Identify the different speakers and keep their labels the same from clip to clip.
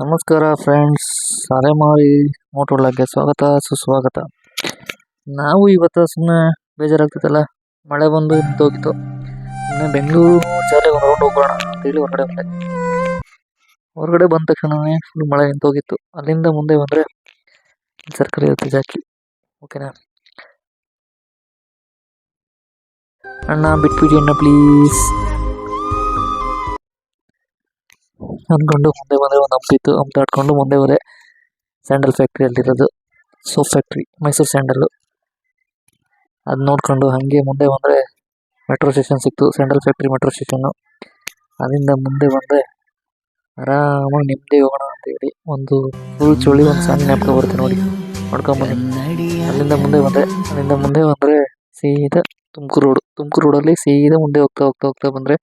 Speaker 1: ನಮಸ್ಕಾರ ಫ್ರೆಂಡ್ಸ್ ಅಲೆಮಾರಿ ಮೋಟೋರ್ಲಾಗೆ ಸ್ವಾಗತ, ಸುಸ್ವಾಗತ. ನಾವು ಇವತ್ತು ಸುಮ್ಮನೆ ಬೇಜಾರಾಗ್ತಿತ್ತಲ್ಲ, ಮಳೆ ಬಂದು ಹೋಗಿತ್ತು ಇನ್ನು ಬೆಂಗಳೂರು ಜಾಲಿಗೆ ಹೊರಗಡೆ ಹೋಗೋಣ ಅಂತೇಳಿ ಹೊರಗಡೆ ಬಂದೆ. ಹೊರಗಡೆ ಬಂದ ತಕ್ಷಣವೇ ಫುಲ್ ಮಳೆ ನಿಂತೋಗಿತ್ತು. ಅಲ್ಲಿಂದ ಮುಂದೆ ಬಂದರೆ ಸರ್ಕಲ್ ಇರುತ್ತೆ ಜಾಕಿ ಓಕೆನಾ ಅಣ್ಣ, ಬಿಟ್ಬಿಡಿ ಅಣ್ಣ ಪ್ಲೀಸ್ ಅಂದ್ಕೊಂಡು ಮುಂದೆ ಬಂದರೆ ಒಂದು ಹಂಪಿತ್ತು ಹಂಪಿ ಆಡ್ಕೊಂಡು ಮುಂದೆ ಹೋದೆ ಸ್ಯಾಂಡಲ್ ಫ್ಯಾಕ್ಟ್ರಿಯಲ್ಲಿರೋದು. ಸೋಪ್ ಫ್ಯಾಕ್ಟ್ರಿ, ಮೈಸೂರು ಸ್ಯಾಂಡಲ್ಲು ಅದು ನೋಡ್ಕೊಂಡು ಹಾಗೆ ಮುಂದೆ ಬಂದರೆ ಮೆಟ್ರೋ ಸ್ಟೇಷನ್ ಸಿಕ್ತು, ಸ್ಯಾಂಡಲ್ ಫ್ಯಾಕ್ಟ್ರಿ ಮೆಟ್ರೋ ಸ್ಟೇಷನ್ನು. ಅಲ್ಲಿಂದ ಮುಂದೆ ಬಂದರೆ ಆರಾಮಾಗಿ ನಿಮ್ಮದೇ ಹೋಗೋಣ ಅಂತೇಳಿ ಒಂದು ಫುಲ್ ಚಳಿ ಒಂದು ಸಣ್ಣ ನೆಪಕ ಬರುತ್ತೆ ನೋಡಿ. ನೋಡ್ಕೊಂಬನ್ನಿ. ಅಲ್ಲಿಂದ ಮುಂದೆ ಬಂದೆ ಅಲ್ಲಿಂದ ಮುಂದೆ ಬಂದರೆ ಸೀದಾ ತುಮಕೂರು ರೋಡು. ತುಮಕೂರು ರೋಡಲ್ಲಿ ಸೀದಾ ಮುಂದೆ ಹೋಗ್ತಾ ಹೋಗ್ತಾ ಹೋಗ್ತಾ ಬಂದರೆ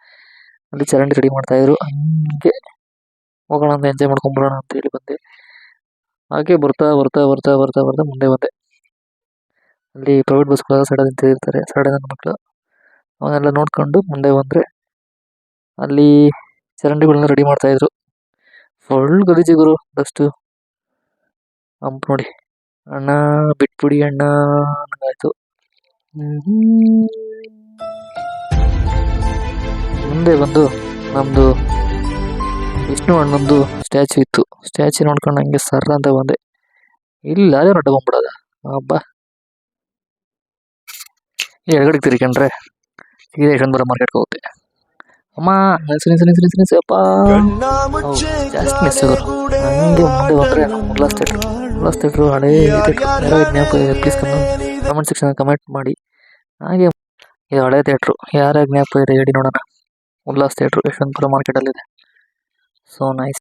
Speaker 1: ಅಲ್ಲಿ ಚರಂಡಿ ರೆಡಿ ಮಾಡ್ತಾಯಿದ್ರು ಹಂಗೆ ಹೋಗೋಣ ಅಂತ ಎಂಜಾಯ್ ಮಾಡ್ಕೊಂಬರೋಣ ಅಂತ ಹೇಳಿ ಬಂದೆ. ಹಾಗೆ ಬರ್ತಾ ಬರ್ತಾ ಬರ್ತಾ ಬರ್ತಾ ಬರ್ತಾ ಮುಂದೆ ಬಂದೆ. ಅಲ್ಲಿ ಪ್ರೈವೇಟ್ ಬಸ್ಗಳೆಲ್ಲ ಸಡ ನಿಂತಿರ್ತಾರೆ ಸೈಡಲ್ಲಿ ನನ್ನ ಮಕ್ಕಳು ಅವನ್ನೆಲ್ಲ ನೋಡ್ಕೊಂಡು ಮುಂದೆ ಬಂದರೆ ಅಲ್ಲಿ ಚರಂಡಿಗಳನ್ನ ರೆಡಿ ಮಾಡ್ತಾಯಿದ್ರು ಫುಲ್ ಗಲೀಜು ಗುರು ಡಸ್ಟು ಹಂಪ್ ನೋಡಿ. ಅಣ್ಣ, ಬಿಟ್ಬಿಡಿ ಅಣ್ಣ ಅನ್ನಂಗಾಯ್ತು. ಮುಂದೆ ಬಂದು ನಮ್ಮದು ವಿಷ್ಣು ಅಣ್ಣಂದು ಸ್ಟ್ಯಾಚು ಇತ್ತು. ಸ್ಟ್ಯಾಚು ನೋಡ್ಕೊಂಡು ಹಂಗೆ ಸರ್ ಅಂತ ಬಂದೆ. ಇಲ್ಲ, ಅದೇ ರೊಡ್ಡ ಬಂದ್ಬಿಡೋದ. ಹಬ್ಬ ಎಡಗಡೆಗೆ ತಿರ್ಕೊಂಡ್ರೆ ಸೀದಾ ಬರೋ ಮಾರ್ಕೆಟ್ಗೆ ಹೋಗುತ್ತೆ ಅಮ್ಮ ಸರಿ ಸರಿ ಸರಿ ಸರಿ ಅಪ್ಪ. ಜಾಸ್ತಿ ಮಿಸ್ ಹಂಗೆ ಮುಂದೆ ಬಂದರೆ ಮುಲ್ಲಾ ಉಲ್ಲಾಸ್ ಥಿಯೇಟ್ರ್ ಉಲ್ಲಾಸ್ ಥಿಯೇಟ್ರು ಹಳೇ ಜ್ಞಾಪಕ ಇದೆ ಪ್ಲೀಸ್ ಕಮೆಂಟ್ ಸೆಕ್ಷನ್ ಕಮೆಂಟ್ ಮಾಡಿ. ಹಾಗೆ, ಇದು ಹಳೆ ಥಿಯೇಟ್ರು ಯಾರ ಜ್ಞಾಪಕ ಇದೆ ಹೇಳಿ ನೋಡೋಣ. ಉಲ್ಲಾಸ್ ಥಿಯೇಟ್ರು ಯಶವಂತಪುರ ಮಾರ್ಕೆಟಲ್ಲಿದೆ so nice.